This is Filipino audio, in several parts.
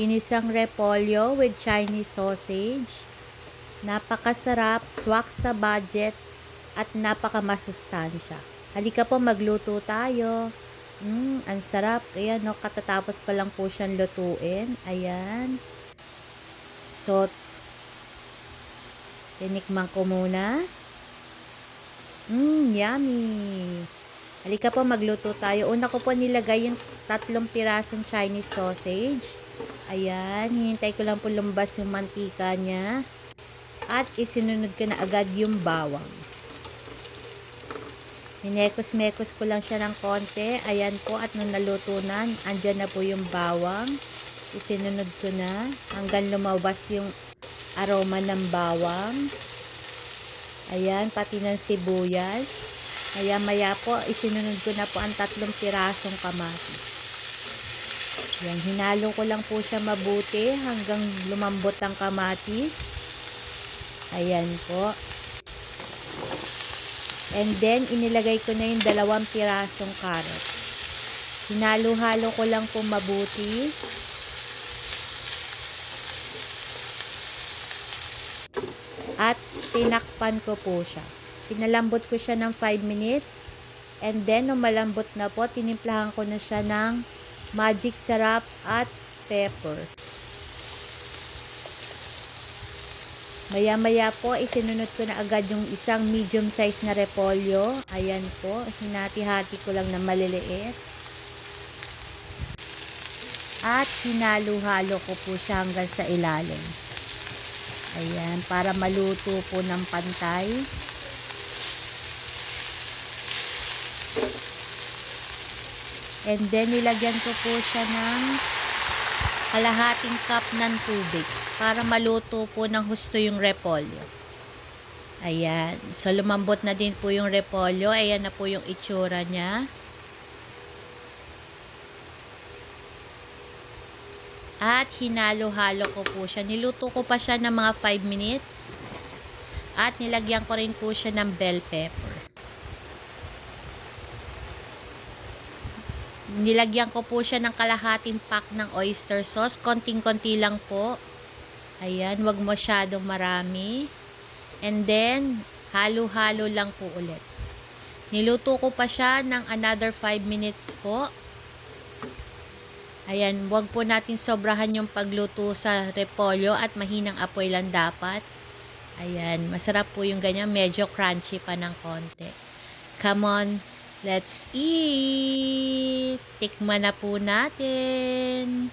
Inisang repolyo with Chinese sausage. Napakasarap, swak sa budget, at napakamasustansya. Halika po, magluto tayo. Mm, ang sarap. Ayan, no, katatapos pa lang po siyang lutuin. Ayan. So, tinikman ko muna. Mmm, yummy. Halika po, magluto tayo. Una ko po nilagay yung tatlong pirasong Chinese sausage. Ayan, hinintay ko lang po lumbas yung mantika niya. At isinunod ko na agad yung bawang. Minekos-mekos ko lang siya ng konti. Ayan po, at nung naluto na, andyan na po yung bawang. Isinunod ko na hanggang lumabas yung aroma ng bawang. Ayan, pati ng sibuyas. Maya maya po, isinunod ko na po ang tatlong pirasong kamatis. Yan, hinalo ko lang po siya mabuti hanggang lumambot ang kamatis. Ayan po. And then, inilagay ko na yung dalawang pirasong carrots. Hinalo-halo ko lang po mabuti. At tinakpan ko po siya. Pinalambot ko siya ng 5 minutes. And then, nung malambot na po, tinimplahan ko na siya ng magic sarap at pepper. Maya-maya po, isinunod ko na agad yung isang medium size na repolyo. Ayan po, hinati-hati ko lang na maliliit. At hinalo-halo ko po siya hanggang sa ilalim. Ayan, para maluto po ng pantay. And then, nilagyan ko po siya ng kalahating cup ng tubig para maluto po ng husto yung repolyo. Ayan. So, lumambot na din po yung repolyo. Ayan na po yung itsura niya. At hinalo-halo ko po siya. Niluto ko pa siya ng mga 5 minutes. At nilagyan ko rin po siya ng bell pepper. Nilagyan ko po siya ng kalahating pack ng oyster sauce. Konting-konti lang po. Ayan, wag masyadong marami. And then, halo-halo lang po ulit. Niluto ko pa siya ng another 5 minutes po. Ayan, wag po natin sobrahan yung pagluto sa repolyo at mahinang apoy lang dapat. Ayan, masarap po yung ganyan. Medyo crunchy pa ng konti. Come on, let's eat! Tikman na po natin.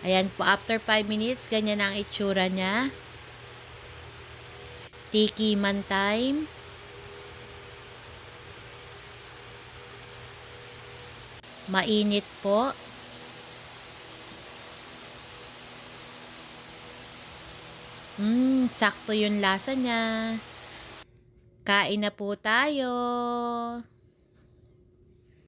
Ayan po, after 5 minutes, ganyan ang itsura niya. Tiki man time. Mainit po. Mmm, sakto yung lasa niya. Kain na po tayo.